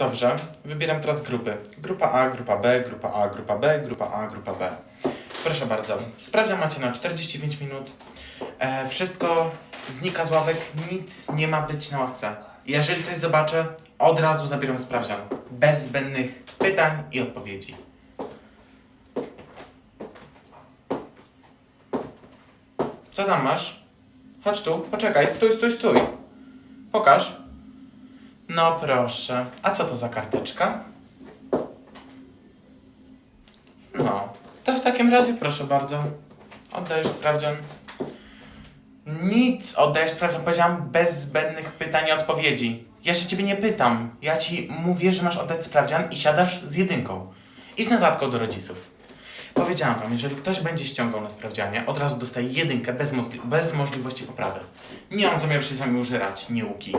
Dobrze, wybieram teraz grupy. Grupa A, grupa B, grupa A, grupa B, grupa A, grupa B. Proszę bardzo. Sprawdzian macie na 45 minut. E, wszystko znika z ławek, nic nie ma być na ławce. Jeżeli coś zobaczę, od razu zabieram sprawdzian. Bez zbędnych pytań i odpowiedzi. Co tam masz? Chodź tu, poczekaj, stój, stój, stój. Pokaż. No proszę. A co to za karteczka? No, to w takim razie proszę bardzo. Oddajesz sprawdzian. Nic, oddajesz sprawdzian. Powiedziałam bez zbędnych pytań i odpowiedzi. Ja się ciebie nie pytam. Ja ci mówię, że masz oddać sprawdzian i siadasz z jedynką. I z notatką do rodziców. Powiedziałam wam, jeżeli ktoś będzie ściągał na sprawdzianie, od razu dostaje jedynkę bez, bez możliwości poprawy. Nie mam zamiaru się z wami użerać, nieuki.